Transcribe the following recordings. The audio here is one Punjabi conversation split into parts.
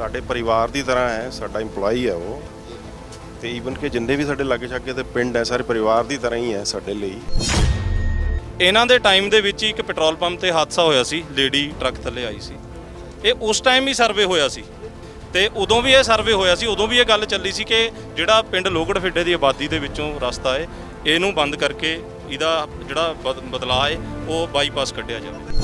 ਸਾਡੇ ਪਰਿਵਾਰ ਦੀ ਤਰ੍ਹਾਂ ਹੈ, ਸਾਡਾ EMPLOYEE ਹੈ ਉਹ। ਤੇ ਈਵਨ ਕਿ ਜਿੰਨੇ ਵੀ ਸਾਡੇ ਲਾਗੇ ਛਾਗੇ ਦੇ ਪਿੰਡ ਹੈ, ਸਾਰੇ ਪਰਿਵਾਰ ਦੀ ਤਰ੍ਹਾਂ ਹੀ ਹੈ ਸਾਡੇ ਲਈ। ਇਹਨਾਂ ਦੇ ਟਾਈਮ ਦੇ ਵਿੱਚ ਹੀ ਇੱਕ ਪੈਟਰੋਲ ਪੰਪ ਤੇ ਹਾਦਸਾ ਹੋਇਆ ਸੀ, ਲੇਡੀ ਟਰੱਕ ਥੱਲੇ ਆਈ ਸੀ। ਇਹ ਉਸ ਟਾਈਮ ਹੀ ਸਰਵੇ ਹੋਇਆ ਸੀ। ਤੇ ਉਦੋਂ ਵੀ ਇਹ ਸਰਵੇ ਹੋਇਆ ਸੀ, ਉਦੋਂ ਵੀ ਇਹ ਗੱਲ ਚੱਲੀ ਸੀ ਕਿ ਜਿਹੜਾ ਪਿੰਡ ਲੋਗੜ ਫਿੱਡੇ ਦੀ ਆਬਾਦੀ ਦੇ ਵਿੱਚੋਂ ਰਸਤਾ ਹੈ, ਇਹਨੂੰ ਬੰਦ ਕਰਕੇ ਇਹਦਾ ਜਿਹੜਾ ਬਦ- ਬਦਲਾਅ ਹੈ, ਉਹ ਬਾਈਪਾਸ ਕੱਢਿਆ ਜਾਵੇ।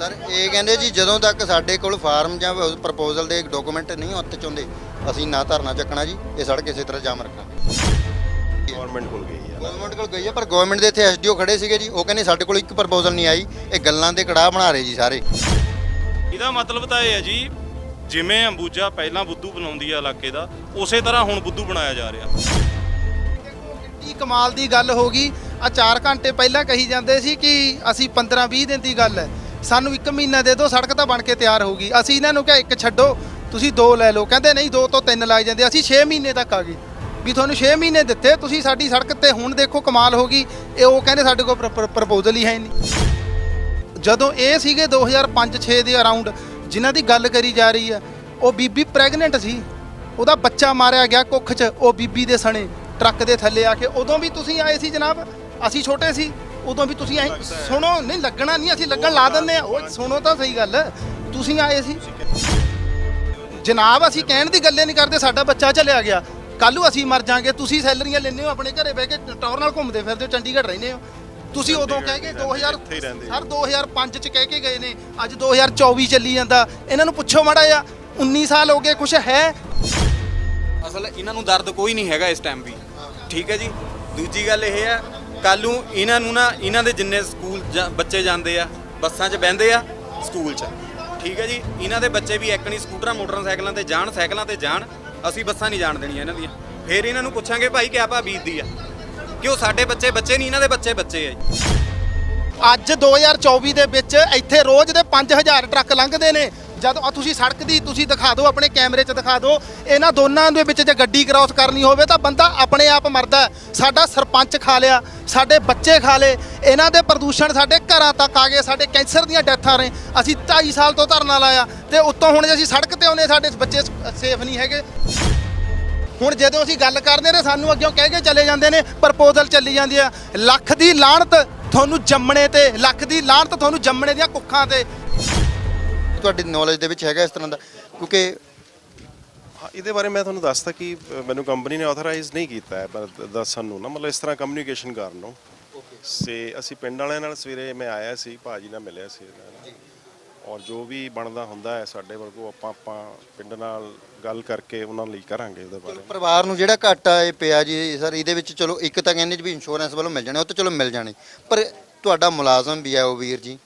ਸਰ ਇਹ ਕਹਿੰਦੇ ਜੀ ਜਦੋਂ ਤੱਕ ਸਾਡੇ ਕੋਲ ਫਾਰਮ ਜਾਂ ਪ੍ਰਪੋਜ਼ਲ ਦੇ ਡਾਕੂਮੈਂਟ ਨਹੀਂ ਉੱਤੇ ਚਾਹੁੰਦੇ ਅਸੀਂ ਨਾ ਧਰਨਾ ਚੱਕਣਾ ਜੀ ਇਹ ਸੜਕ ਇਸੇ ਤਰ੍ਹਾਂ ਜਾਮ ਰੱਖਾਂਗੇ ਗਵਰਨਮੈਂਟ ਕੋਲ ਗਈ ਹੈ ਗਵਰਨਮੈਂਟ ਕੋਲ ਗਈ ਹੈ ਪਰ ਗਵਰਨਮੈਂਟ ਦੇ ਇੱਥੇ ਐਸਡੀਓ ਖੜੇ ਸੀਗੇ ਜੀ ਉਹ ਕਹਿੰਦੇ ਸਾਡੇ ਕੋਲ ਇੱਕ ਪ੍ਰਪੋਜ਼ਲ ਨਹੀਂ ਆਈ ਇਹ ਗੱਲਾਂ ਦੇ ਕੜਾਹ ਬਣਾ ਰਹੇ ਜੀ ਸਾਰੇ। ਇਹਦਾ ਮਤਲਬ ਤਾਂ ਇਹ ਹੈ ਜੀ ਜਿਵੇਂ ਅੰਬੂਜਾ ਪਹਿਲਾਂ ਬੁੱਧੂ ਬਣਾਉਂਦੀ ਆ ਇਲਾਕੇ ਦਾ ਉਸੇ ਤਰ੍ਹਾਂ ਹੁਣ ਬੁੱਧੂ ਬਣਾਇਆ ਜਾ ਰਿਹਾ। ਕਿੰਨੀ ਕਮਾਲ ਦੀ ਗੱਲ ਹੋ ਗਈ ਆ 4 ਘੰਟੇ ਪਹਿਲਾਂ ਕਹੀ ਜਾਂਦੇ ਸੀ ਕਿ ਅਸੀਂ 15 20 ਦਿਨ ਦੀ ਗੱਲ ਹੈ। ਸਾਨੂੰ 1 ਮਹੀਨਾ ਦੇ ਦਿਓ, ਸੜਕ ਤਾਂ ਬਣ ਕੇ ਤਿਆਰ ਹੋਊਗੀ ਅਸੀਂ ਇਹਨਾਂ ਨੂੰ ਕਿਹਾ, ਇੱਕ ਛੱਡੋ, ਤੁਸੀਂ ਦੋ ਲੈ ਲਓ। ਕਹਿੰਦੇ, ਨਹੀਂ, ਦੋ ਤੋਂ ਤਿੰਨ ਲਾਏ ਜਾਂਦੇ ਅਸੀਂ 6 ਮਹੀਨੇ ਤੱਕ ਆ ਗਏ। ਵੀ ਤੁਹਾਨੂੰ 6 ਮਹੀਨੇ ਦਿੱਤੇ, ਤੁਸੀਂ ਸਾਡੀ ਸੜਕ ਤੇ ਹੁਣ ਦੇਖੋ ਕਮਾਲ ਹੋ ਗਈ। ਇਹ ਉਹ ਕਹਿੰਦੇ, ਸਾਡੇ ਕੋਲ ਪ੍ਰਪੋਜ਼ਲ ਹੀ ਹੈ ਨਹੀਂ। ਜਦੋਂ ਇਹ ਸੀਗੇ 2005-6 ਦੇ ਅਰਾਊਂਡ, ਜਿਨ੍ਹਾਂ ਦੀ ਗੱਲ ਕਰੀ ਜਾ ਰਹੀ ਹੈ ਉਹ ਬੀਬੀ ਪ੍ਰੈਗਨੈਂਟ ਸੀ। ਉਹਦਾ ਬੱਚਾ ਮਾਰਿਆ ਗਿਆ ਕੁੱਖ 'ਚ, ਉਹ ਬੀਬੀ ਦੇ ਸਣੇ, ਟਰੱਕ ਦੇ ਥੱਲੇ ਆ ਕੇ। ਉਦੋਂ ਵੀ ਤੁਸੀਂ ਆਏ ਸੀ ਜਨਾਬ? ਅਸੀਂ ਛੋਟੇ ਸੀ। ਉਦੋਂ ਵੀ ਤੁਸੀਂ ਆਏ ਸੁਣੋ ਨਹੀਂ ਲੱਗਣਾ ਨਹੀਂ ਅਸੀਂ ਲੱਗਣ ਲਾ ਦਿੰਦੇ ਆ ਉਹ ਸੁਣੋ ਤਾਂ ਸਹੀ ਗੱਲ। ਤੁਸੀਂ ਆਏ ਸੀ। ਜਨਾਬ ਅਸੀਂ ਕਹਿਣ ਦੀ ਗੱਲੇ ਨਹੀਂ ਕਰਦੇ ਸਾਡਾ ਬੱਚਾ ਚਲਿਆ ਗਿਆ। ਕੱਲੂ ਅਸੀਂ ਮਰ ਜਾਾਂਗੇ ਤੁਸੀਂ ਸੈਲਰੀਆਂ ਲੈਂਦੇ ਹੋ ਆਪਣੇ ਘਰੇ ਬਹਿ ਕੇ ਟੌਰ ਨਾਲ ਘੁੰਮਦੇ ਫਿਰਦੇ ਹੋ ਚੰਡੀਗੜ੍ਹ ਰਹਿੰਦੇ ਹੋ। ਤੁਸੀਂ ਉਦੋਂ ਕਹਿ ਕੇ 2000 ਇੱਥੇ ਹੀ ਰਹਿੰਦੇ। ਸਰ 2005 ਚ ਕਹਿ ਕੇ ਗਏ ਨੇ। ਅੱਜ 2024 ਚੱਲੀ ਜਾਂਦਾ। ਇਹਨਾਂ ਨੂੰ ਪੁੱਛੋ ਮਾੜਾ ਜਿਹਾ 19 ਸਾਲ ਹੋ ਗਏ ਕੁਛ ਹੈ? ਅਸਲ ਇਹਨਾਂ ਨੂੰ ਦਰਦ ਕੋਈ ਨਹੀਂ ਹੈਗਾ ਇਸ ਟਾਈਮ ਵੀ। ਠੀਕ ਹੈ ਜੀ? ਦੂਜੀ ਗੱਲ ਇਹ ਹੈ ਕੱਲ ਨੂੰ ਇਹਨਾਂ ਨੂੰ ਨਾ, ਇਹਨਾਂ ਦੇ ਜਿੰਨੇ ਸਕੂਲ ਬੱਚੇ ਜਾਂਦੇ ਆ, ਬੱਸਾਂ 'ਚ ਬਹਿੰਦੇ ਆ, ਸਕੂਲ 'ਚ। ਠੀਕ ਹੈ ਜੀ? ਇਹਨਾਂ ਦੇ ਬੱਚੇ ਵੀ ਇੱਕ ਨਹੀਂ, ਸਕੂਟਰਾਂ ਮੋਟਰਸਾਈਕਲਾਂ ਤੇ ਜਾਣ, ਸਾਈਕਲਾਂ ਤੇ ਜਾਣ, ਅਸੀਂ ਬੱਸਾਂ ਨਹੀਂ ਜਾਣ ਦੇਣੀਆਂ ਇਹਨਾਂ ਦੀਆਂ। ਫੇਰ ਇਹਨਾਂ ਨੂੰ ਪੁੱਛਾਂਗੇ ਭਾਈ ਕਿਆ ਭਾ ਬੀਤਦੀ ਆ। ਕਿਉਂ ਸਾਡੇ ਬੱਚੇ ਬੱਚੇ ਨਹੀਂ, ਇਹਨਾਂ ਦੇ ਬੱਚੇ ਬੱਚੇ ਆ ਜੀ। ਅੱਜ 2024 ਦੇ ਵਿੱਚ ਇੱਥੇ ਰੋਜ਼ ਦੇ 5000 ਟਰੱਕ ਲੰਘਦੇ ਨੇ। ਜਦ ਆ ਤੁਸੀਂ ਸੜਕ ਦੀ ਤੁਸੀਂ ਦਿਖਾ ਦਿਓ, ਆਪਣੇ ਕੈਮਰੇ 'ਚ ਦਿਖਾ ਦਿਓ, ਇਹਨਾਂ ਦੋਨਾਂ ਦੇ ਵਿੱਚ ਜੇ ਗੱਡੀ ਕ੍ਰਾਸ ਕਰਨੀ ਹੋਵੇ ਤਾਂ ਬੰਦਾ ਆਪਣੇ ਆਪ ਮਰਦਾ ਸਾਡਾ ਸਰਪੰਚ ਖਾ ਲਿਆ, ਸਾਡੇ ਬੱਚੇ ਖਾ ਲਏ, ਇਹਨਾਂ ਦੇ ਪ੍ਰਦੂਸ਼ਣ ਸਾਡੇ ਘਰਾਂ ਤੱਕ ਆ ਗਏ, ਸਾਡੇ ਕੈਂਸਰ ਦੀਆਂ ਡੈਥਾਂ ਨੇ, ਅਸੀਂ 2.5 ਸਾਲ ਤੋਂ ਧਰਨਾ ਲਾਇਆ ਤੇ ਉੱਤੋਂ ਹੁਣ ਜੇ ਅਸੀਂ ਸੜਕ ਤੇ ਆਉਨੇ ਸਾਡੇ ਬੱਚੇ ਸੇਫ ਨਹੀਂ ਹੈਗੇ। ਹੁਣ ਜਦੋਂ ਅਸੀਂ ਗੱਲ ਕਰਦੇ ਨੇ, ਸਾਨੂੰ ਅੱਗੇ ਕਹਿ ਕੇ ਚਲੇ ਜਾਂਦੇ ਨੇ ਪ੍ਰਪੋਜ਼ਲ ਚੱਲੀ ਜਾਂਦੀ ਆ ਲੱਖ ਦੀ ਲਾਹਣਤ ਤੁਹਾਨੂੰ ਜੰਮਣੇ ਤੇ, ਲੱਖ ਦੀ ਲਾਹਣਤ ਤੁਹਾਨੂੰ ਜੰਮਣੇ ਦੀਆਂ ਕੁੱਖਾਂ ਤੇ। ਤੁਹਾਡੀ ਨੌਲੇਜ ਦੇ ਵਿੱਚ ਹੈਗਾ ਇਸ ਤਰ੍ਹਾਂ ਦਾ? ਕਿਉਂਕਿ ਹਾਂ ਇਹਦੇ ਬਾਰੇ ਮੈਂ ਤੁਹਾਨੂੰ ਦੱਸਤਾ ਕਿ ਅ, ਮੈਨੂੰ ਕੰਪਨੀ ਨੇ ਆਥੋਰਾਈਜ਼ ਨਹੀਂ ਕੀਤਾ ਹੈ ਪਰ ਦੱਸਣ ਨੂੰ ਨਾ ਮਤਲਬ ਇਸ ਤਰ੍ਹਾਂ ਕਮਿਊਨੀਕੇਸ਼ਨ ਕਰਨ ਨੂੰ। ਸੇ ਅਸੀਂ ਪਿੰਡ ਵਾਲਿਆਂ ਨਾਲ ਸਵੇਰੇ ਮੈਂ ਆਇਆ ਸੀ ਭਾਜੀ ਨਾਲ ਮਿਲਿਆ ਸੀ ਇਹਨਾਂ ਨਾਲ। ਔਰ ਜੋ ਵੀ ਬਣਦਾ ਹੁੰਦਾ ਹੈ ਸਾਡੇ ਵੱਲੋਂ ਆਪਾਂ ਆਪਾਂ ਪਿੰਡ ਨਾਲ ਗੱਲ ਕਰਕੇ ਉਹਨਾਂ ਲਈ ਕਰਾਂਗੇ ਉਹਦੇ ਬਾਰੇ। ਪਰਿਵਾਰ ਨੂੰ ਜਿਹੜਾ ਘਾਟਾ ਇਹ ਪਿਆ ਜੀ ਸਰ ਇਹਦੇ ਵਿੱਚ ਚਲੋ ਇੱਕ ਤਾਂ ਕਹਿੰਦੇ ਜੀ ਵੀ ਇੰਸ਼ੋਰੈਂਸ ਵੱਲੋਂ ਮਿਲ ਜਾਣੇ ਉਹ ਤਾਂ ਚਲੋ ਮਿਲ ਜਾਣੇ। ਪਰ ਤੁਹਾਡਾ ਮੁਲਾਜ਼ਮ ਵੀ ਹੈ ਉਹ ਵੀਰ ਜੀ।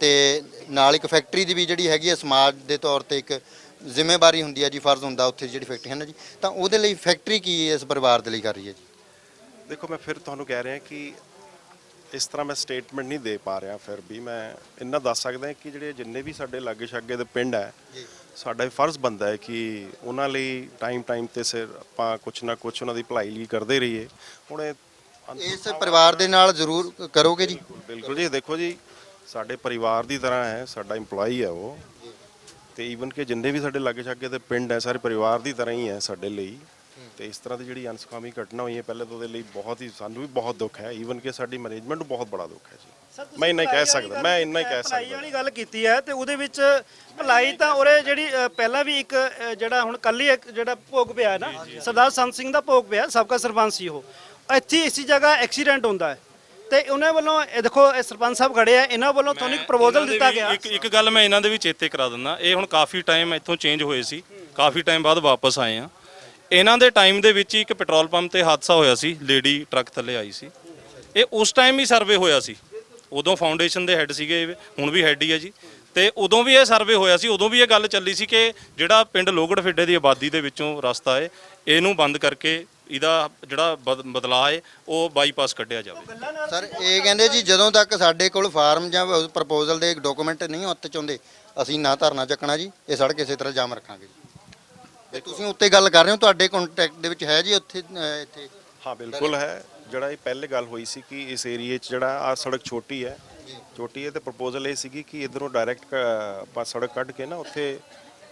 ਤੇ ਨਾਲ ਇੱਕ ਫੈਕਟਰੀ ਦੀ ਵੀ ਜਿਹੜੀ ਹੈਗੀ ਹੈ ਸਮਾਜ ਦੇ ਤੌਰ ਤੇ ਇੱਕ ਜ਼ਿੰਮੇਵਾਰੀ ਹੁੰਦੀ ਹੈ ਜੀ ਫਰਜ਼ ਹੁੰਦਾ ਉੱਥੇ ਜਿਹੜੀ ਫੈਕਟਰੀ ਹੈ ਨਾ ਜੀ। ਤਾਂ ਉਹਦੇ ਲਈ ਫੈਕਟਰੀ ਕੀ ਇਸ ਪਰਿਵਾਰ ਦੇ ਲਈ ਕਰ ਰਹੀ ਹੈ ਜੀ? ਦੇਖੋ ਮੈਂ ਫਿਰ ਤੁਹਾਨੂੰ ਕਹਿ ਰਿਹਾ ਕਿ ਇਸ ਤਰ੍ਹਾਂ ਮੈਂ ਸਟੇਟਮੈਂਟ ਨਹੀਂ ਦੇ ਪਾ ਰਿਹਾ ਫਿਰ ਵੀ ਮੈਂ ਇੰਨਾ ਦੱਸ ਸਕਦਾ ਕਿ ਜਿਹੜੇ ਜਿੰਨੇ ਵੀ ਸਾਡੇ ਲਾਗੇ ਛਾਗੇ ਦੇ ਪਿੰਡ ਹੈ ਸਾਡਾ ਇਹ ਫਰਜ਼ ਬੰਦਾ ਹੈ ਕਿ ਉਹਨਾਂ ਲਈ ਟਾਈਮ ਟਾਈਮ ਤੇ ਸਿਰ ਆਪਾਂ ਕੁਛ ਨਾ ਕੁਛ ਉਹਨਾਂ ਦੀ ਭਲਾਈ ਲਈ ਕਰਦੇ ਰਹੀਏ। ਹੁਣ ਇਸ ਪਰਿਵਾਰ ਦੇ ਨਾਲ ਜ਼ਰੂਰ ਕਰੋਗੇ ਜੀ। ਬਿਲਕੁਲ ਜੀ। ਦੇਖੋ ਜੀ ਸਾਡੇ ਪਰਿਵਾਰ ਦੀ ਤਰ੍ਹਾਂ ਹੈ ਸਾਡਾ EMPLOYEE ਹੈ ਉਹ। ਤੇ ਈਵਨ ਕਿ ਜਿੰਨੇ ਵੀ ਸਾਡੇ ਲਾਗੇ ਛਾਗੇ ਦੇ ਪਿੰਡ ਹੈ ਸਾਰੇ ਪਰਿਵਾਰ ਦੀ ਤਰ੍ਹਾਂ ਹੀ ਹੈ ਸਾਡੇ ਲਈ। ਤੇ ਇਸ ਤਰ੍ਹਾਂ ਦੀ ਜਿਹੜੀ ਅਨਸੁਖਾਵੀ ਘਟਨਾ ਹੋਈ ਹੈ ਪਹਿਲੇ ਤਾਂ ਉਹਦੇ ਲਈ ਬਹੁਤ ਹੀ ਸਾਨੂੰ ਵੀ ਬਹੁਤ ਦੁੱਖ ਹੈ। ਈਵਨ ਕਿ ਸਾਡੀ ਮੈਨੇਜਮੈਂਟ ਨੂੰ ਬਹੁਤ ਬੜਾ ਦੁੱਖ ਹੈ ਜੀ। ਮੈਂ ਇੰਨਾ ਹੀ ਕਹਿ ਸਕਦਾ ਮੈਂ ਇੰਨਾ ਹੀ ਕਹਿ ਭਲਾਈ ਸਕਦਾ। ਵਾਲੀ ਗੱਲ ਕੀਤੀ ਹੈ ਤੇ ਉਹਦੇ ਵਿੱਚ ਭਲਾਈ ਤਾਂ ਉਰੇ ਜਿਹੜੀ ਅ, ਪਹਿਲਾਂ ਵੀ ਇੱਕ ਅ, ਜਿਹੜਾ ਹੁਣ ਕੱਲ ਹੀ ਇੱਕ ਜਿਹੜਾ ਭੋਗ ਪਿਆ ਹੈ ਨਾ ਸਰਦਾਰ ਸੰਤ ਸਿੰਘ ਦਾ ਭੋਗ ਪਿਆ ਸਬਕਾ ਸਰਪੰਚ ਸੀ ਉਹ। ਇੱਥੇ ਇਸੀ ਜਗ੍ਹਾ ਐਕਸੀਡੈਂਟ ਹੁੰਦਾ ਹੈ। ਤੇ ਉਹਨਾਂ ਵੱਲੋਂ ਇਹ ਦੇਖੋ ਇਹ ਸਰਪੰਚ ਸਾਹਿਬ ਖੜੇ ਆ ਇਹਨਾਂ ਵੱਲੋਂ ਤੁਹਾਨੂੰ ਇੱਕ ਪ੍ਰਪੋਜ਼ਲ ਇਹਨਾਂ ਦੇ ਦਿੱਤਾ ਵੀ ਗਿਆ। ਇੱਕ ਇੱਕ ਗੱਲ ਮੈਂ ਇਹਨਾਂ ਦੇ ਵੀ ਚੇਤੇ ਕਰਾ ਦਿੰਦਾ। ਇਹ ਹੁਣ ਕਾਫੀ ਟਾਈਮ ਇੱਥੋਂ ਚੇਂਜ ਹੋਏ ਸੀ। ਕਾਫੀ ਟਾਈਮ ਬਾਅਦ ਵਾਪਸ ਆਏ ਆ। ਇਹਨਾਂ ਦੇ ਟਾਈਮ ਦੇ ਵਿੱਚ ਹੀ ਇੱਕ ਪੈਟਰੋਲ ਪੰਪ ਤੇ ਹਾਦਸਾ ਹੋਇਆ ਸੀ। ਲੇਡੀ ਟਰੱਕ ਥੱਲੇ ਆਈ ਸੀ। ਇਹ ਉਸ ਟਾਈਮ ਹੀ ਸਰਵੇ ਹੋਇਆ ਸੀ। ਉਦੋਂ ਫਾਊਂਡੇਸ਼ਨ ਦੇ ਹੈੱਡ ਸੀਗੇ। ਇਹ, ਹੁਣ ਵੀ ਹੈੱਡ ਹੀ ਹੈ ਜੀ। ਤੇ ਉਦੋਂ ਵੀ ਇਹ ਸਰਵੇ ਹੋਇਆ ਸੀ। ਉਦੋਂ ਵੀ ਇਹ ਗੱਲ ਚੱਲੀ ਸੀ ਕਿ ਜਿਹੜਾ ਪਿੰਡ ਲੋਗੜ ਫਿੱਡੇ ਦੀ ਆਬਾਦੀ ਦੇ ਵਿੱਚੋਂ ਰਸਤਾ ਹੈ ਇਹਨੂੰ ਬੰਦ ਕਰਕੇ ਇਹਦਾ ਜਿਹੜਾ ਬਦ- ਬਦਲਾਅ ਹੈ ਉਹ ਬਾਈਪਾਸ ਕੱਢਿਆ ਜਾਵੇ। ਸਰ ਇਹ ਕਹਿੰਦੇ ਜੀ ਜਦੋਂ ਤੱਕ ਸਾਡੇ ਕੋਲ ਫਾਰਮ ਜਾਂ ਪ੍ਰਪੋਜ਼ਲ ਦੇ ਡਾਕੂਮੈਂਟ ਨਹੀਂ ਉੱਤੇ ਚਾਹੁੰਦੇ ਅਸੀਂ ਨਾ ਧਰਨਾ ਚੱਕਣਾ ਜੀ ਇਹ ਸੜਕ ਇਸੇ ਤਰ੍ਹਾਂ ਜਾਮ ਰੱਖਾਂਗੇ ਜੀ। ਤੇ ਤੁਸੀਂ ਉੱਤੇ ਗੱਲ ਕਰ ਰਹੇ ਹੋ ਤੁਹਾਡੇ ਕੰਟੈਕਟ ਦੇ ਵਿੱਚ ਹੈ ਜੀ ਉੱਥੇ ਅਹ, ਇੱਥੇ? ਹਾਂ ਬਿਲਕੁਲ ਹੈ। ਜਿਹੜਾ ਇਹ ਪਹਿਲੇ ਗੱਲ ਹੋਈ ਸੀ ਕਿ ਇਸ ਏਰੀਏ 'ਚ ਜਿਹੜਾ ਆ ਸੜਕ ਛੋਟੀ ਹੈ ਛੋਟੀ ਹੈ ਤੇ ਪ੍ਰਪੋਜ਼ਲ ਇਹ ਸੀਗੀ ਕਿ ਇਧਰੋਂ ਡਾਇਰੈਕਟ ਆਪਾਂ ਸੜਕ ਕੱਢ ਕੇ ਨਾ ਉੱਥੇ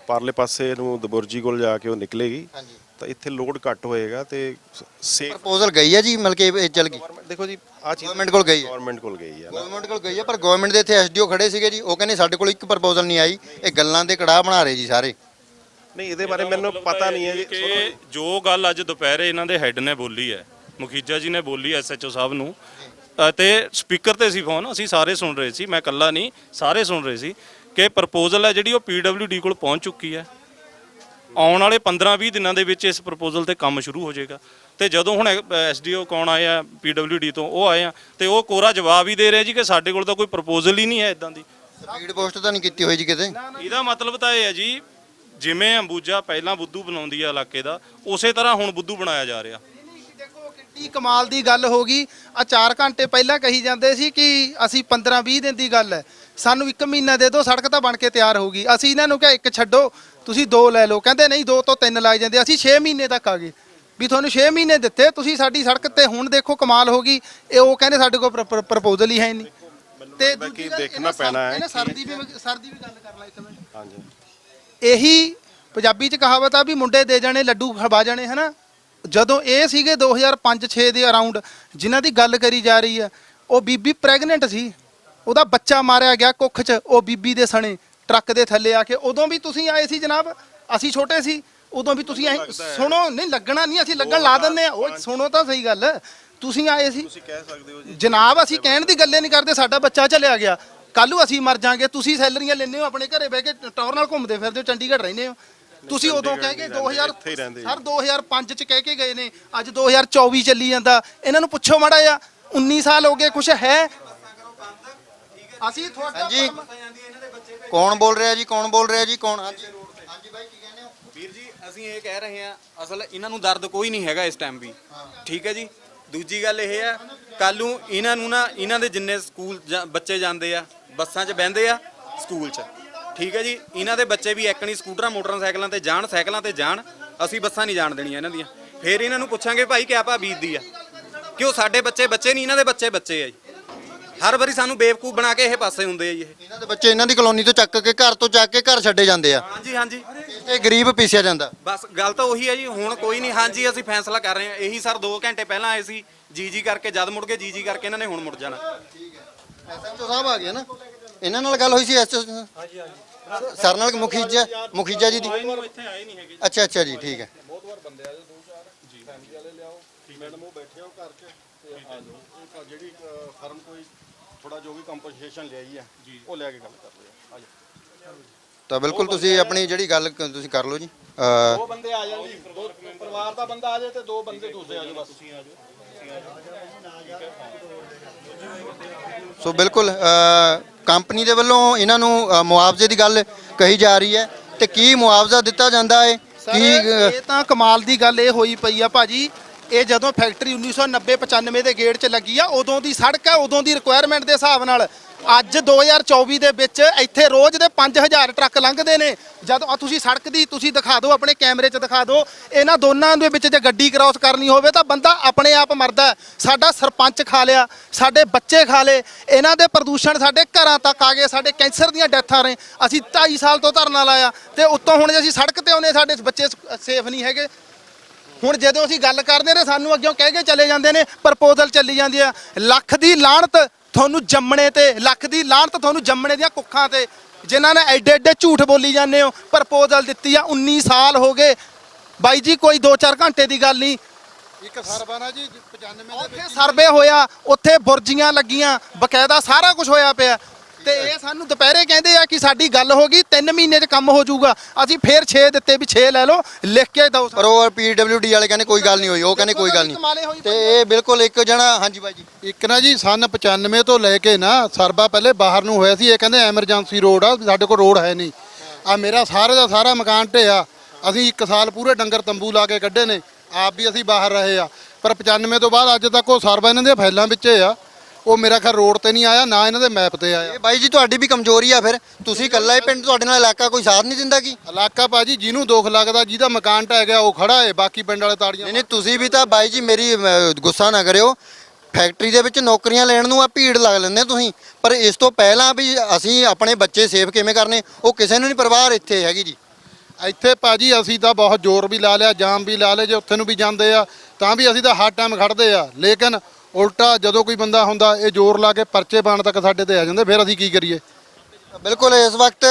ਪਾਰਲੇ ਪਾਸੇ ਨੂੰ ਦਬੁਰਜੀ ਕੋਲ ਜਾ ਕੇ ਉਹ ਨਿਕਲੇਗੀ। ਹਾਂਜੀ। ਤਾਂ ਇੱਥੇ ਲੋਡ ਘੱਟ ਹੋਏਗਾ ਤੇ ਸੇਫ ਪ੍ਰਪੋਜ਼ਲ ਗਈ ਹੈ ਜੀ ਮਤਲਬ ਕਿ ਇਹ ਚੱਲ ਗਈ? ਦੇਖੋ ਜੀ ਆ ਚੀਜ਼ ਗਵਰਨਮੈਂਟ ਕੋਲ ਗਈ ਹੈ ਗਵਰਨਮੈਂਟ ਕੋਲ ਗਈ ਹੈ ਨਾ। ਗਵਰਨਮੈਂਟ ਕੋਲ ਗਈ ਹੈ ਪਰ ਗਵਰਨਮੈਂਟ ਦੇ ਇੱਥੇ ਐਸਡੀਓ ਖੜੇ ਸੀਗੇ ਜੀ ਉਹ ਕਹਿੰਦੇ ਸਾਡੇ ਕੋਲ ਇੱਕ ਪ੍ਰਪੋਜ਼ਲ ਨਹੀਂ ਆਈ ਇਹ ਗੱਲਾਂ ਦੇ ਕੜਾਹ ਬਣਾ ਰਹੇ ਜੀ ਸਾਰੇ। ਨਹੀਂ ਇਹਦੇ ਬਾਰੇ ਮੈਨੂੰ ਪਤਾ ਨਹੀਂ ਹੈ ਜੀ। ਕਿ ਜੋ ਗੱਲ ਅੱਜ ਦੁਪਹਿਰੇ ਇਹਨਾਂ ਦੇ ਹੈੱਡ ਨੇ ਬੋਲੀ ਹੈ ਮੁਖੀਜਾ ਜੀ ਨੇ ਬੋਲੀ ਐਸਐਚਓ ਸਾਹਿਬ ਨੂੰ ਤੇ ਸਪੀਕਰ ਤੇ ਸੀ ਫੋਨ ਅਸੀਂ ਸਾਰੇ ਸੁਣ ਰਹੇ ਸੀ ਮੈਂ ਇਕੱਲਾ ਨਹੀਂ ਸਾਰੇ ਸੁਣ ਰਹੇ ਸੀ। ਕਿ ਪ੍ਰਪੋਜ਼ਲ ਹੈ ਜਿਹੜੀ ਉਹ ਪੀਡਬਲਯੂਡੀ ਕੋਲ ਪਹੁੰਚ ਚੁੱਕੀ ਹੈ। ਆਉਣ ਵਾਲੇ 15-20 ਦਿਨਾਂ ਦੇ ਵਿੱਚ ਇਸ ਪ੍ਰਪੋਜ਼ਲ ਤੇ ਕੰਮ ਸ਼ੁਰੂ ਹੋ ਜਾਏਗਾ। ਤੇ ਜਦੋਂ ਹੁਣ ਐਸਡੀਓ ਕੌਣ ਆਇਆ ਪੀਡਬਲਯੂਡੀ ਤੋਂ ਉਹ ਆਏ ਆ ਤੇ ਉਹ ਕੋਰਾ ਜਵਾਬ ਹੀ ਦੇ ਰਿਹਾ ਜੀ ਕਿ ਸਾਡੇ ਕੋਲ ਤਾਂ ਕੋਈ ਪ੍ਰਪੋਜ਼ਲ ਹੀ ਨਹੀਂ ਹੈ ਇਦਾਂ ਦੀ। ਸਪੀਡ ਪੋਸਟ ਤਾਂ ਨਹੀਂ ਕੀਤੀ ਹੋਈ ਜੀ ਕਿਤੇ? ਇਹਦਾ ਮਤਲਬ ਤਾਂ ਇਹ ਹੈ ਜੀ ਜਿਵੇਂ ਅੰਬੂਜਾ ਪਹਿਲਾਂ ਬੁੱਧੂ ਬਣਾਉਂਦੀ ਆ ਇਲਾਕੇ ਦਾ ਉਸੇ ਤਰ੍ਹਾਂ ਹੁਣ ਬੁੱਧੂ ਬਣਾਇਆ ਜਾ ਰਿਹਾ। ਦੇਖੋ ਕਿੰਨੀ ਕਮਾਲ ਦੀ ਗੱਲ ਹੋ ਗਈ। ਆ 4 ਘੰਟੇ ਪਹਿਲਾਂ ਕਹੀ ਜਾਂਦੇ ਸੀ ਕਿ ਅਸੀਂ 15 20 ਦਿਨ ਦੀ ਗੱਲ ਹੈ। ਸਾਨੂੰ 1 ਮਹੀਨਾ ਦੇ ਦਿਓ ਸੜਕ ਤਾਂ ਬਣ ਕੇ ਤਿਆਰ ਹੋਊਗੀ। ਅਸੀਂ ਇਹਨਾਂ ਨੂੰ ਕਿਹਾ ਇੱਕ ਛੱਡੋ ਤੁਸੀਂ ਦੋ ਲੈ ਲਓ। ਕਹਿੰਦੇ ਨਹੀਂ ਦੋ ਤੋਂ ਤਿੰਨ ਲੱਗ ਜਾਂਦੇ ਅਸੀਂ 6 ਮਹੀਨੇ ਤੱਕ ਆ ਗਏ। ਵੀ ਤੁਹਾਨੂੰ 6 ਮਹੀਨੇ ਦਿੱਤੇ ਤੁਸੀਂ ਸਾਡੀ ਸੜਕ ਤੇ ਹੁਣ ਦੇਖੋ ਕਮਾਲ ਹੋ ਗਈ। ਇਹ ਉਹ ਕਹਿੰਦੇ ਸਾਡੇ ਕੋਲ ਪ੍ਰਪੋਜ਼ਲ ਹੀ ਹੈ ਨਹੀਂ। ਤੇ ਦੂਜੀ ਦੇਖਣਾ ਇਹਨਾਂ ਸਰ- ਪੈਣਾ ਹੈ ਇਹਨਾਂ ਕਿ- ਸਰਦੀ ਵੀ ਸਰਦੀ ਵੀ ਗੱਲ ਕਰ ਲਾ ਇੱਕ ਮਿੰਟ। ਹਾਂਜੀ। ਇਹੀ ਪੰਜਾਬੀ ਚ ਕਹਾਵਤ ਆ ਵੀ ਮੁੰਡੇ ਦੇ ਜਾਣੇ ਲੱਡੂ ਖਵਾ ਜਾਣੇ ਹਨਾ? ਜਦੋਂ ਇਹ ਸੀਗੇ 2005-6 ਦੇ ਅਰਾਊਂਡ ਜਿਨ੍ਹਾਂ ਦੀ ਗੱਲ ਕਰੀ ਜਾ ਰਹੀ ਆ ਉਹ ਬੀਬੀ ਪ੍ਰੈਗਨੈਂਟ ਸੀ। ਉਹਦਾ ਬੱਚਾ ਮਾਰਿਆ ਗਿਆ ਕੁੱਖ 'ਚ ਉਹ ਬੀਬੀ ਦੇ ਸਣੇ ਟਰੱਕ ਦੇ ਥੱਲੇ ਆ ਕੇ ਉਦੋਂ ਵੀ ਤੁਸੀਂ ਆਏ ਸੀ ਜਨਾਬ? ਅਸੀਂ ਛੋਟੇ ਸੀ ਉਦੋਂ ਵੀ ਤੁਸੀਂ ਆਏ ਸੁਣੋ ਨਹੀਂ ਲੱਗਣਾ ਨਹੀਂ ਅਸੀਂ ਲੱਗਣ ਲਾ ਦਿੰਦੇ ਆ ਉਹ ਸੁਣੋ ਤਾਂ ਸਹੀ ਗੱਲ। ਤੁਸੀਂ ਆਏ ਸੀ। ਤੁਸੀਂ ਕਹਿ ਸਕਦੇ ਹੋ ਜੀ। ਜਨਾਬ ਅਸੀਂ ਕਹਿਣ ਦੀ ਗੱਲੇ ਨਹੀਂ ਕਰਦੇ ਸਾਡਾ ਬੱਚਾ ਚਲਿਆ ਗਿਆ। ਕੱਲ ਅਸੀਂ ਮਰ ਜਾਾਂਗੇ ਤੁਸੀਂ ਸੈਲਰੀਆਂ ਲੈਂਦੇ ਹੋ ਆਪਣੇ ਘਰੇ ਬਹਿ ਕੇ ਟੌਰ ਨਾਲ ਘੁੰਮਦੇ ਫਿਰਦੇ ਹੋ ਚੰਡੀਗੜ੍ਹ ਰਹਿੰਦੇ ਹੋ। ਤੁਸੀਂ ਉਦੋਂ ਕਹਿ ਕੇ ਚੰਡੀਗੜ੍ਹ 2000 ਇੱਥੇ ਹੀ ਰਹਿੰਦੇ ਸਰ 2005 ਚ ਕਹਿ ਕੇ ਗਏ ਨੇ ਅੱਜ 2024 ਚੱਲੀ ਜਾਂਦਾ। ਇਹਨਾਂ ਨੂੰ ਪੁੱਛੋ ਮਾੜਾ ਜਿਹਾ 19 ਸਾਲ ਹੋ ਗਏ ਕੁਛ ਹੈ ਅਸੀਂ ਤੁਹਾਡਾ ਹਾਂਜੀ। ਕੌਣ ਬੋਲ ਰਿਹਾ ਜੀ? ਕੌਣ ਬੋਲ ਰਿਹਾ ਜੀ? ਕੌਣ ਹਾਂਜੀ। ਹਾਂਜੀ ਬਾਈ ਕੀ ਕਹਿੰਦੇ ਹੋ? ਵੀਰ ਜੀ ਅਸੀਂ ਇਹ ਕਹਿ ਰਹੇ ਹਾਂ ਅਸਲ ਇਹਨਾਂ ਨੂੰ ਦਰਦ ਕੋਈ ਨਹੀਂ ਹੈਗਾ ਇਸ ਟਾਈਮ ਵੀ। ਠੀਕ ਹੈ ਜੀ? ਦੂਜੀ ਗੱਲ ਇਹ ਹੈ ਕੱਲ ਨੂੰ ਇਹਨਾਂ ਨੂੰ ਨਾ ਇਹਨਾਂ ਦੇ ਜਿੰਨੇ ਸਕੂਲ ਜਾਂ- ਬੱਚੇ ਜਾਂਦੇ ਆ ਬੱਸਾਂ 'ਚ ਬਹਿੰਦੇ ਆ ਸਕੂਲ 'ਚ। ਠੀਕ ਹੈ ਜੀ? ਇਹਨਾਂ ਦੇ ਬੱਚੇ ਵੀ ਐਕਣੀ ਸਕੂਟਰਾਂ ਮੋਟਰਸਾਈਕਲਾਂ ਤੇ ਜਾਣ ਸਾਈਕਲਾਂ ਤੇ ਜਾਣ ਅਸੀਂ ਬੱਸਾਂ ਨਹੀਂ ਜਾਣ ਦੇਣੀਆਂ ਇਹਨਾਂ ਦੀਆਂ। ਫੇਰ ਇਹਨਾਂ ਨੂੰ ਪੁੱਛਾਂਗੇ ਭਾਈ ਕਿਆ ਭਾ ਬੀਤਦੀ ਆ? ਕਿਉਂ ਸਾਡੇ ਬੱਚੇ ਬੱਚੇ ਨਹੀਂ ਇਹਨਾਂ ਦੇ ਬੱਚੇ ਬੱਚੇ ਆ ਜੀ। ਹਰ ਵਾਰੀ ਸਾਨੂੰ ਬੇਵਕੂਫ ਬਣਾ ਕੇ ਇਹ ਪਾਸੇ ਹੁੰਦੇ ਆ ਜੀ ਇਹ। ਇਹਨਾਂ ਦੇ ਬੱਚੇ ਇਹਨਾਂ ਦੀ ਕਲੋਨੀ ਤੋਂ ਚੱਕ ਕੇ ਘਰ ਤੋਂ ਚੱਕ ਕੇ ਘਰ ਛੱਡੇ ਜਾਂਦੇ ਆ। ਹਾਂਜੀ ਹਾਂਜੀ। ਤੇ ਗਰੀਬ ਪੀਸਿਆ ਜਾਂਦਾ। ਬਸ ਗੱਲ ਤਾਂ ਉਹੀ ਹੈ ਜੀ ਹੁਣ ਕੋਈ ਨਹੀਂ ਹਾਂਜੀ ਅਸੀਂ ਫੈਸਲਾ ਕਰ ਰਹੇ ਹਾਂ। ਇਹੀ ਸਰ 2 ਘੰਟੇ ਪਹਿਲਾਂ ਆਏ ਸੀ ਜੀ ਜੀ ਕਰਕੇ ਜਦ ਮੁੜ ਗਏ ਜੀ ਜੀ ਕਰਕੇ ਇਹਨਾਂ ਨੇ ਹੁਣ ਮੁੜ ਜਾਣਾ। ਐਸਐਚਓ ਸਾਹਿਬ ਆ ਗਏ ਨਾ। ਇਹਨਾਂ ਨਾਲ ਗੱਲ ਹੋਈ ਸੀ ਐਸਐਚਓ ਹਾਂਜੀ ਹਾਂਜੀ ਸਰ ਨਾਲ ਮੁਖੀਜਾ ਮੁਖੀਜਾ ਜੀ ਦੀ? ਇੱਥੇ ਆਏ ਨਹੀਂ ਹੈਗੇ। ਅੱਛਾ ਅੱਛਾ ਜੀ ਠੀਕ ਹੈ। ਮੈਡਮ ਉਹ ਬੈਠੇ ਹੋ ਘਰ 'ਚ। ਤੇ ਆ ਜਾਓ। ਜਿਹੜੀ ਫਰਮ ਕੋਈ ਥੋੜਾ ਜੋ ਵੀ ਕੰਪਨਸੇਸ਼ਨ ਲਿਆਈ ਹੈ ਉਹ ਲੈ ਕੇ ਗੱਲ ਕਰ ਰਹੇ ਆ ਜਾਓ। ਤਾਂ ਬਿਲਕੁਲ ਤੁਸੀਂ ਆਪਣੀ ਜਿਹੜੀ ਗੱਲ ਕ- ਤੁਸੀਂ ਕਰ ਲਓ ਜੀ। ਦੋ ਬੰਦੇ ਆ ਜਾਣ ਜੀ। ਦੋ ਪਰਿਵਾਰ ਦਾ ਬੰਦਾ ਆ ਜਾਏ ਤੇ ਦੋ ਬੰਦੇ ਦੂਸਰੇ ਆ ਜਾਓ ਬਸ। ਤੁਸੀਂ ਆ ਜਾਓ ਸੋ ਬਿਲਕੁਲ ਕੰਪਨੀ ਦੇ ਵੱਲੋਂ ਇਹਨਾਂ ਨੂੰ ਮੁਆਵਜ਼ੇ ਦੀ ਗੱਲ ਕਹੀ ਜਾ ਰਹੀ ਹੈ। ਤੇ ਕੀ ਮੁਆਵਜ਼ਾ ਦਿੱਤਾ ਜਾਂਦਾ ਹੈ? ਕੀ ਇਹ ਤਾਂ ਕਮਾਲ ਦੀ ਗੱਲ ਇਹ ਹੋਈ ਪਈ ਆ ਭਾਜੀ। ਇਹ ਜਦੋਂ ਫੈਕਟਰੀ 1990 95 ਦੇ ਗੇਟ 'ਚ ਲੱਗੀ ਆ, ਉਦੋਂ ਦੀ ਸੜਕ ਆ, ਉਦੋਂ ਦੀ ਰਿਕੁਆਇਰਮੈਂਟ ਦੇ ਹਿਸਾਬ ਨਾਲ। ਅੱਜ 2024 ਦੇ ਵਿੱਚ ਇੱਥੇ ਰੋਜ਼ ਦੇ 5000 ਟਰੱਕ ਲੰਘਦੇ ਨੇ। ਜਦ ਆ ਤੁਸੀਂ ਸੜਕ ਦੀ ਤੁਸੀਂ ਦਿਖਾ ਦਿਓ, ਆਪਣੇ ਕੈਮਰੇ 'ਚ ਦਿਖਾ ਦਿਓ। ਇਹਨਾਂ ਦੋਨਾਂ ਦੇ ਵਿੱਚ ਜੇ ਗੱਡੀ ਕ੍ਰਾਸ ਕਰਨੀ ਹੋਵੇ ਤਾਂ ਬੰਦਾ ਆਪਣੇ ਆਪ ਮਰਦਾ ਸਾਡਾ ਸਰਪੰਚ ਖਾ ਲਿਆ, ਸਾਡੇ ਬੱਚੇ ਖਾ ਲਏ। ਇਹਨਾਂ ਦੇ ਪ੍ਰਦੂਸ਼ਣ ਸਾਡੇ ਘਰਾਂ ਤੱਕ ਆ ਗਏ, ਸਾਡੇ ਕੈਂਸਰ ਦੀਆਂ ਡੈਥਾਂ ਰਹੇ ਅਸੀਂ 2.5 ਸਾਲ ਤੋਂ ਧਰਨਾ ਲਾਇਆ ਤੇ ਉੱਤੋਂ ਹੁਣ ਜੇ ਅਸੀਂ ਸੜਕ ਤੇ ਆਉਨੇ ਸਾਡੇ ਬੱਚੇ ਸੇਫ ਨਹੀਂ ਹੈਗੇ। ਹੁਣ ਜਦੋਂ ਅਸੀਂ ਗੱਲ ਕਰਦੇ ਨੇ ਸਾਨੂੰ ਅੱਗਿਓਂ ਕਹਿ ਕੇ ਚਲੇ ਜਾਂਦੇ ਨੇ ਪ੍ਰਪੋਜ਼ਲ ਚੱਲੀ ਜਾਂਦੀ ਆ। ਲੱਖ ਦੀ ਲਾਹਣਤ ਤੁਹਾਨੂੰ ਜੰਮਣੇ ਤੇ ਲੱਖ ਦੀ ਲਾਹਣਤ ਤੁਹਾਨੂੰ ਜੰਮਣੇ ਦੀਆਂ ਕੁੱਖਾਂ ਤੇ। ਜਿਨ੍ਹਾਂ ਨੇ ਐਡੇ ਐਡੇ ਝੂਠ ਬੋਲੀ ਜਾਂਦੇ ਹੋ ਪ੍ਰਪੋਜ਼ਲ ਦਿੱਤੀ ਆ 19 ਸਾਲ ਹੋ ਗਏ। ਬਾਈ ਜੀ ਕੋਈ 2-4 ਘੰਟੇ ਦੀ ਗੱਲ ਨਹੀਂ। ਇੱਕ ਸਰਬਾਨਾ ਜੀ 95 ਉੱਥੇ ਸਰਵੇ ਹੋਇਆ ਉੱਥੇ ਬੁਰਜੀਆਂ ਲੱਗੀਆਂ ਬਕਾਇਦਾ ਸਾਰਾ ਕੁਝ ਹੋਇਆ ਪਿਆ। ਤੇ ਇਹ ਸਾਨੂੰ ਦੁਪਹਿਰੇ ਕਹਿੰਦੇ ਆ ਕਿ ਸਾਡੀ ਗੱਲ ਹੋ ਗਈ 3 ਮਹੀਨੇ 'ਚ ਕੰਮ ਹੋ ਜਾਊਗਾ। ਅਸੀਂ ਫੇਰ 6 ਦਿੱਤੇ ਵੀ 6 ਲੈ ਲਓ ਲਿਖ ਕੇ ਦਿਓ ਪਰ ਉਹ ਪੀਡਬਲਯੂਡੀ ਵਾਲੇ ਕਹਿੰਦੇ ਕੋਈ ਗੱਲ ਨਹੀਂ ਹੋਈ ਉਹ ਕਹਿੰਦੇ ਕੋਈ ਗੱਲ ਨਹੀਂ। ਤੇ ਇਹ ਬਿਲਕੁਲ ਇੱਕ ਜਣਾ ਹਾਂਜੀ ਬਾਈ ਜੀ। ਇੱਕ ਨਾ ਜੀ ਸਨ 95 ਤੋਂ ਲੈ ਕੇ ਨਾ ਸਰਬਾ ਪਹਿਲੇ ਬਾਹਰ ਨੂੰ ਹੋਇਆ ਸੀ ਇਹ ਕਹਿੰਦੇ ਐਮਰਜੈਂਸੀ ਰੋਡ ਆ ਸਾਡੇ ਕੋਲ ਰੋਡ ਹੈ ਨਹੀਂ। ਆ ਮੇਰਾ ਸਾਰੇ ਦਾ ਸਾਰਾ ਮਕਾਨ ਢਿਆ ਅਸੀਂ ਇੱਕ ਸਾਲ ਪੂਰੇ ਡੰਗਰ ਤੰਬੂ ਲਾ ਕੇ ਕੱਢੇ ਨੇ ਆਪ ਵੀ ਅਸੀਂ ਬਾਹਰ ਰਹੇ ਆ। ਪਰ 95 ਤੋਂ ਬਾਅਦ ਅੱਜ ਤੱਕ ਉਹ ਸਰਬਾ ਇਹਨਾਂ ਦੀਆਂ ਫਾਈਲਾਂ ਵਿੱਚ ਆ। ਉਹ ਮੇਰਾ ਖੈਰ ਰੋਡ ਤੇ ਨਹੀਂ ਆਇਆ ਨਾ ਇਹਨਾਂ ਦੇ ਮੈਪ ਤੇ ਆਇਆ। ਇਹ ਬਾਈ ਜੀ ਤੁਹਾਡੀ ਵੀ ਕਮਜ਼ੋਰੀ ਆ ਫਿਰ। ਤੁਸੀਂ ਇਕੱਲਾ ਹੀ ਪਿੰਡ ਤੁਹਾਡੇ ਨਾਲ ਇਲਾਕਾ ਕੋਈ ਸਾਥ ਨਹੀਂ ਦਿੰਦਾ ਕੀ? ਇਲਾਕਾ ਭਾਜੀ ਜਿਹਨੂੰ ਦੁੱਖ ਲੱਗਦਾ ਜਿਹਦਾ ਮਕਾਨ ਢਹਿ ਗਿਆ ਉਹ ਖੜਾ ਏ ਬਾਕੀ ਪਿੰਡ ਵਾਲੇ ਤਾੜੀਆਂ ਨਹੀਂ ਨਹੀਂ ਤੁਸੀਂ ਵੀ ਤਾਂ ਬਾਈ ਜੀ ਮੇਰੀ ਗੁੱਸਾ ਨਾ ਕਰਿਓ। ਫੈਕਟਰੀ ਦੇ ਵਿੱਚ ਨੌਕਰੀਆਂ ਲੈਣ ਨੂੰ ਆ ਭੀੜ ਲੱਗ ਲੈਂਦੇ ਤੁਸੀਂ। ਪਰ ਇਸ ਤੋਂ ਪਹਿਲਾਂ ਵੀ ਅਸੀਂ ਆਪਣੇ ਬੱਚੇ ਸੇਫ ਕਿਵੇਂ ਕਰਨੇ ਉਹ ਕਿਸੇ ਨੂੰ ਨਹੀਂ ਪਰਵਾਹ ਇੱਥੇ ਹੈਗੀ ਜੀ। ਇੱਥੇ ਭਾਜੀ ਅਸੀਂ ਤਾਂ ਬਹੁਤ ਜ਼ੋਰ ਵੀ ਲਾ ਲਿਆ ਜਾਮ ਵੀ ਲਾ ਲਏ ਜੇ ਉੱਥੇ ਨੂੰ ਵੀ ਜਾਂਦੇ ਆ ਤਾਂ ਵੀ ਅਸੀਂ ਤਾਂ ਹਰ ਟਾਈਮ ਖੜਦੇ ਆ। ਲੇਕਿਨ ਉਲਟਾ ਜਦੋਂ ਕੋਈ ਬੰਦਾ ਹੁੰਦਾ ਇਹ ਜ਼ੋਰ ਲਾ ਕੇ ਪਰਚੇ ਪਾਉਣ ਤੱਕ ਸਾਡੇ ਤੇ ਆ ਜਾਂਦੇ ਫਿਰ ਅਸੀਂ ਕੀ ਕਰੀਏ? ਬਿਲਕੁਲ ਇਸ ਵਕਤ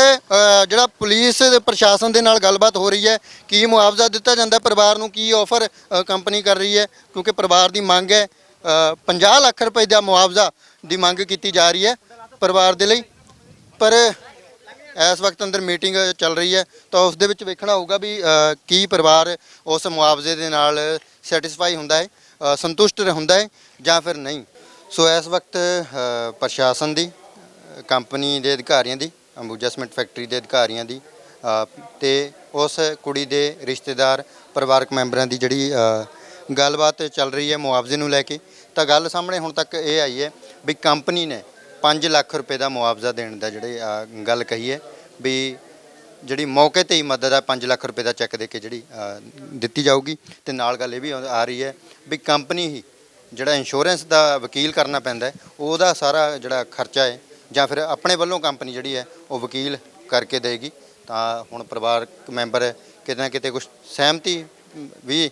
ਜਿਹੜਾ ਪੁਲਿਸ ਦੇ ਪ੍ਰਸ਼ਾਸਨ ਦੇ ਨਾਲ ਗੱਲਬਾਤ ਹੋ ਰਹੀ ਹੈ ਕੀ ਮੁਆਵਜ਼ਾ ਦਿੱਤਾ ਜਾਂਦਾ ਪਰਿਵਾਰ ਨੂੰ ਕੀ ਆਫਰ ਕੰਪਨੀ ਕਰ ਰਹੀ ਹੈ ਕਿਉਂਕਿ ਪਰਿਵਾਰ ਦੀ ਮੰਗ ਹੈ ਅ, 50 ਲੱਖ ਰੁਪਏ ਦਾ ਮੁਆਵਜ਼ਾ ਦੀ ਮੰਗ ਕੀਤੀ ਜਾ ਰਹੀ ਹੈ ਪਰਿਵਾਰ ਦੇ ਲਈ। ਪਰ ਇਸ ਵਕਤ ਅੰਦਰ ਮੀਟਿੰਗ ਚੱਲ ਰਹੀ ਹੈ ਤਾਂ ਉਸ ਦੇ ਵਿੱਚ ਵੇਖਣਾ ਹੋਊਗਾ ਵੀ ਕੀ ਪਰਿਵਾਰ ਉਸ ਮੁਆਵਜ਼ੇ ਦੇ ਨਾਲ ਸੈਟੀਸਫਾਈ ਹੁੰਦਾ ਹੈ। ਸੰਤੁਸ਼ਟ ਹੁੰਦਾ ਹੈ ਜਾਂ ਫਿਰ ਨਹੀਂ? ਸੋ ਇਸ ਵਕਤ ਪ੍ਰਸ਼ਾਸਨ ਦੀ ਕੰਪਨੀ ਦੇ ਅਧਿਕਾਰੀਆਂ ਦੀ ਅੰਬੂਜਾ ਸੀਮੈਂਟ ਫੈਕਟਰੀ ਦੇ ਅਧਿਕਾਰੀਆਂ ਦੀ ਅ, ਤੇ ਉਸ ਕੁੜੀ ਦੇ ਰਿਸ਼ਤੇਦਾਰ ਪਰਿਵਾਰਕ ਮੈਂਬਰਾਂ ਦੀ ਜਿਹੜੀ ਗੱਲਬਾਤ ਚੱਲ ਰਹੀ ਹੈ ਮੁਆਵਜ਼ੇ ਨੂੰ ਲੈ ਕੇ ਤਾਂ ਗੱਲ ਸਾਹਮਣੇ ਹੁਣ ਤੱਕ ਇਹ ਆਈ ਹੈ ਵੀ ਕੰਪਨੀ ਨੇ 5 ਲੱਖ ਰੁਪਏ ਦਾ ਮੁਆਵਜ਼ਾ ਦੇਣ ਦਾ ਜਿਹੜੇ ਗੱਲ ਕਹੀ ਹੈ ਵੀ ਜਿਹੜੀ ਮੌਕੇ ਤੇ ਹੀ ਮਦਦ ਹੈ 5 ਲੱਖ ਰੁਪਏ ਦਾ ਚੈੱਕ ਦੇ ਕੇ ਜਿਹੜੀ ਅ, ਦਿੱਤੀ ਜਾਊਗੀ। ਤੇ ਨਾਲ ਗੱਲ ਇਹ ਵੀ ਆ ਰਹੀ ਹੈ ਵੀ ਕੰਪਨੀ ਹੀ ਜਿਹੜਾ ਇੰਸ਼ੋਰੈਂਸ ਦਾ ਵਕੀਲ ਕਰਨਾ ਪੈਂਦਾ ਹੈ ਉਹਦਾ ਸਾਰਾ ਜਿਹੜਾ ਖਰਚਾ ਹੈ ਜਾਂ ਫਿਰ ਆਪਣੇ ਵੱਲੋਂ ਕੰਪਨੀ ਜਿਹੜੀ ਹੈ ਉਹ ਵਕੀਲ ਕਰਕੇ ਦੇਗੀ। ਤਾਂ ਹੁਣ ਪਰਿਵਾਰਕ ਮੈਂਬਰ ਕਿਤੇ ਨਾ ਕਿਤੇ ਕੁਝ ਸਹਿਮਤੀ ਵੀ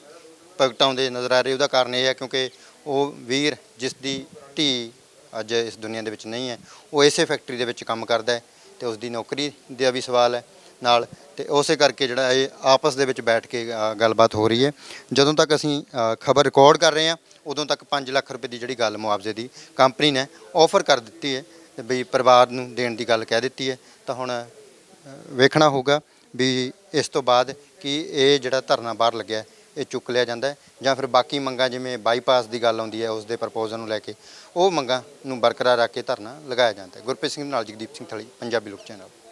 ਪ੍ਰਗਟਾਉਂਦੇ ਨਜ਼ਰ ਆ ਰਹੇ ਉਹਦਾ ਕਾਰਨ ਇਹ ਹੈ ਕਿਉਂਕਿ ਉਹ ਵੀਰ ਜਿਸ ਦੀ ਧੀ ਅੱਜ ਇਸ ਦੁਨੀਆ ਦੇ ਵਿੱਚ ਨਹੀਂ ਹੈ ਉਹ ਇਸੇ ਫੈਕਟਰੀ ਦੇ ਵਿੱਚ ਕੰਮ ਕਰਦਾ ਹੈ ਤੇ ਉਸ ਦੀ ਨੌਕਰੀ ਦਾ ਵੀ ਸਵਾਲ ਹੈ। ਨਾਲ ਤੇ ਉਸੇ ਕਰਕੇ ਜਿਹੜਾ ਇਹ ਆਪਸ ਦੇ ਵਿੱਚ ਬੈਠ ਕੇ ਅ, ਗੱਲਬਾਤ ਹੋ ਰਹੀ ਹੈ। ਜਦੋਂ ਤੱਕ ਅਸੀਂ ਖਬਰ ਰਿਕਾਰਡ ਕਰ ਰਹੇ ਹਾਂ ਉਦੋਂ ਤੱਕ 5 ਲੱਖ ਰੁਪਏ ਦੀ ਜਿਹੜੀ ਗੱਲ ਮੁਆਵਜ਼ੇ ਦੀ ਕੰਪਨੀ ਨੇ ਆਫਰ ਕਰ ਦਿੱਤੀ ਹੈ ਤੇ ਵੀ ਪਰਿਵਾਰ ਨੂੰ ਦੇਣ ਦੀ ਗੱਲ ਕਹਿ ਦਿੱਤੀ ਹੈ। ਤਾਂ ਹੁਣ ਅ, ਵੇਖਣਾ ਹੋਊਗਾ ਵੀ ਇਸ ਤੋਂ ਬਾਅਦ ਕਿ ਇਹ ਜਿਹੜਾ ਧਰਨਾ ਬਾਹਰ ਲੱਗਿਆ ਹੈ, ਇਹ ਚੁੱਕ ਲਿਆ ਜਾਂਦਾ ਹੈ ਜਾਂ ਫਿਰ ਬਾਕੀ ਮੰਗਾਂ ਜਿਵੇਂ ਬਾਈਪਾਸ ਦੀ ਗੱਲ ਆਉਂਦੀ ਹੈ ਉਸ ਦੇ ਪ੍ਰਪੋਜ਼ਲ ਨੂੰ ਲੈ ਕੇ ਉਹ ਮੰਗਾਂ ਨੂੰ ਬਰਕਰਾਰ ਰੱਖ ਕੇ ਧਰਨਾ ਲਗਾਇਆ ਜਾਂਦਾ ਹੈ। ਗੁਰਪ੍ਰੀਤ ਸਿੰਘ ਨਾਲ ਜਗਦੀਪ ਸਿੰਘ ਥਲੀ ਪੰਜਾਬੀ ਲੋਕ ਚੈਨਲ।